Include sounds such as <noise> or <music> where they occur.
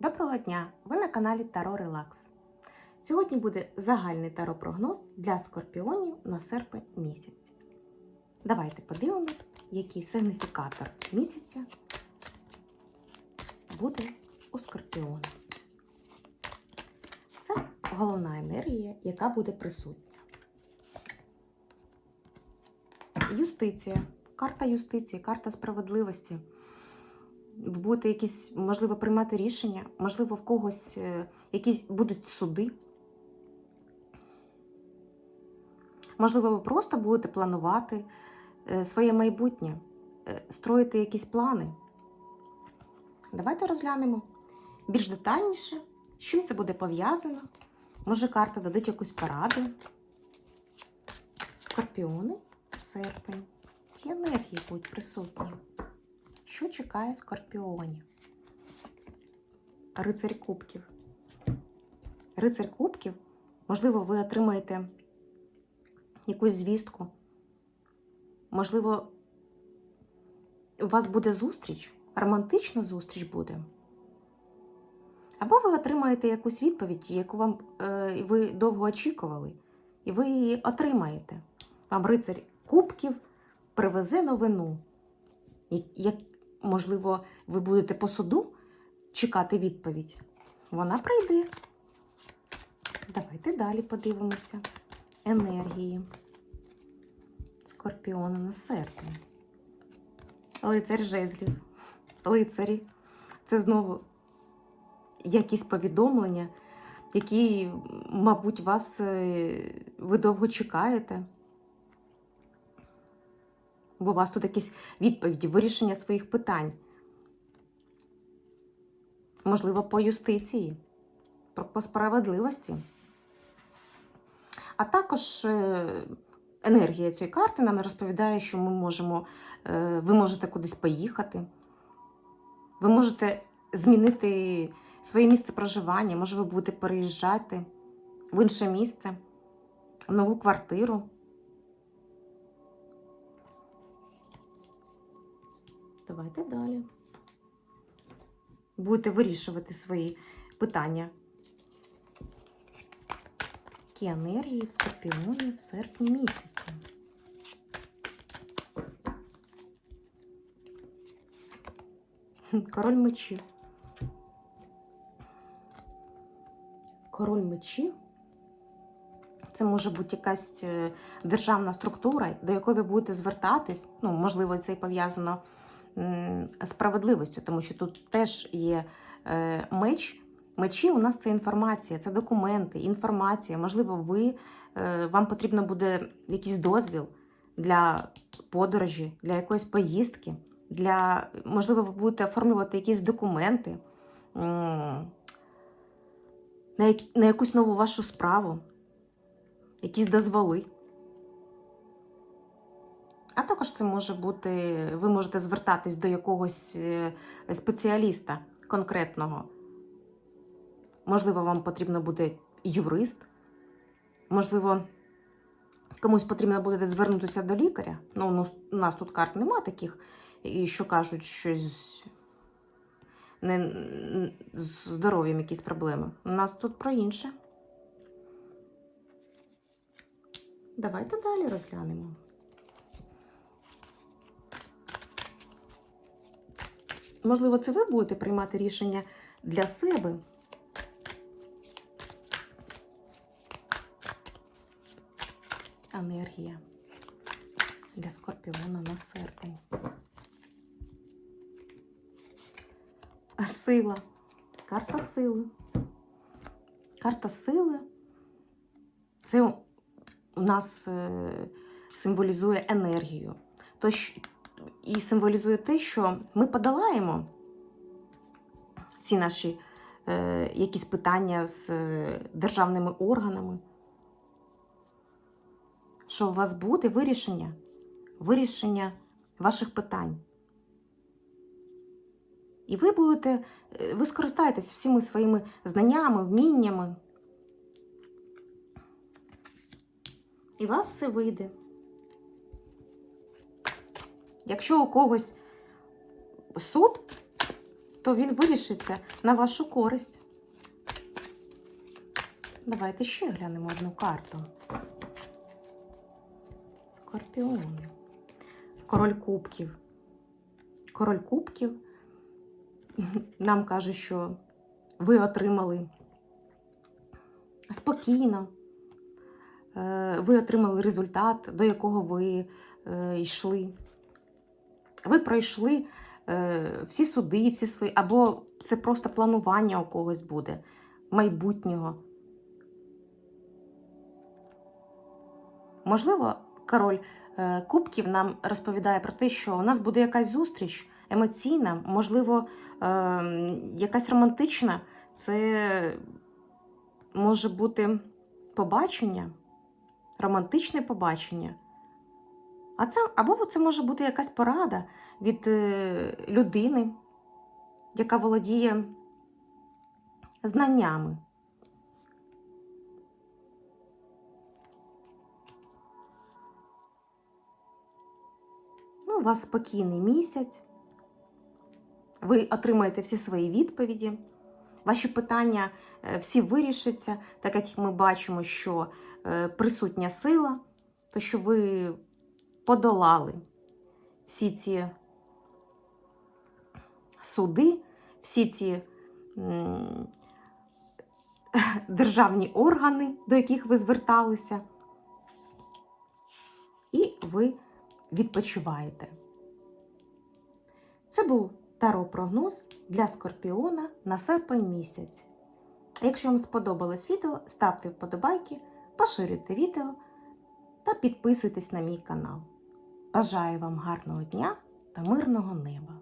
Доброго дня! Ви на каналі Таро Релакс. Сьогодні буде загальний таро-прогноз для скорпіонів на серпень місяць. Давайте подивимось, який сигніфікатор місяця буде у скорпіона. Це головна енергія, яка буде присутня. Юстиція. Карта юстиції, карта справедливості будете якісь, можливо, приймати рішення, можливо, в когось е, якісь будуть суди. Можливо, ви просто будете планувати е, своє майбутнє, е, строїти якісь плани. Давайте розглянемо більш детальніше, з чим це буде пов'язано. Може, карта дадуть якусь пораду. Скорпіони, серпень. Які енергії будуть присутні? Що чекає скорпіонів? Рицарь кубків. Рицарь кубків, можливо, ви отримаєте якусь звістку. Можливо, у вас буде зустріч, романтична зустріч буде. Або ви отримаєте якусь відповідь, яку вам е, ви довго очікували, і ви її отримаєте. Вам рицарь кубків привезе новину. Можливо, ви будете по суду чекати відповідь, вона прийде. Давайте далі подивимося. Енергії Скорпіона на серпень. Лицар жезлів. Лицарі. Це знову якісь повідомлення, які, мабуть, вас е, ви довго чекаєте бо у вас тут якісь відповіді, вирішення своїх питань. Можливо, по юстиції, по справедливості. А також е, енергія цієї карти нам розповідає, що ми можемо, е, ви можете кудись поїхати, ви можете змінити своє місце проживання, може, ви будете переїжджати в інше місце, в нову квартиру. Давайте далі. Будете вирішувати свої питання. Які енергії в скорпіоні в серпні місяці. Король мечів. Король мечів. Це може бути якась е, державна структура, до якої ви будете звертатись. Ну, можливо, це і пов'язано справедливістю, тому що тут теж є е, меч. Мечі у нас це інформація, це документи, інформація. Можливо, ви, е, вам потрібно буде якийсь дозвіл для подорожі, для якоїсь поїздки, для, можливо, ви будете оформлювати якісь документи на якусь нову вашу справу, якісь дозволи. А також це може бути, ви можете звертатись до якогось е, спеціаліста конкретного. Можливо, вам потрібно буде юрист, можливо, комусь потрібно буде звернутися до лікаря. Ну, у нас тут карт нема таких, і що кажуть, щось не з здоров'ям якісь проблеми. У нас тут про інше. Давайте далі розглянемо. Можливо, це ви будете приймати рішення для себе. Енергія для скорпіона на серпень. Сила. Карта сили. Карта сили. Це у нас е, символізує енергію. Тож і символізує те, що ми подолаємо всі наші е, якісь питання з е, державними органами. Що у вас буде вирішення, вирішення ваших питань. І ви будете, е, ви скористаєтесь всіми своїми знаннями, вміннями. І у вас все вийде. Якщо у когось суд, то він вирішиться на вашу користь. Давайте ще глянемо одну карту. Скорпіон. Король кубків. Король кубків нам каже, що ви отримали спокійно, е, ви отримали результат, до якого ви е, йшли. Ви пройшли е, всі суди, всі свої, або це просто планування у когось буде майбутнього. Можливо, король е, кубків нам розповідає про те, що у нас буде якась зустріч емоційна, можливо, е, якась романтична. Це може бути побачення, романтичне побачення. А це, або це може бути якась порада від е, людини, яка володіє знаннями. Ну, у вас спокійний місяць. Ви отримаєте всі свої відповіді. Ваші питання е, всі вирішаться, так як ми бачимо, що е, присутня сила, то що ви подолали всі ці суди, всі ці <laughs> державні органи, до яких ви зверталися, і ви відпочиваєте. Це був таро-прогноз для Скорпіона на серпень місяць. Якщо вам сподобалось відео, ставте вподобайки, поширюйте відео та підписуйтесь на мій канал. Бажаю вам гарного дня та мирного неба!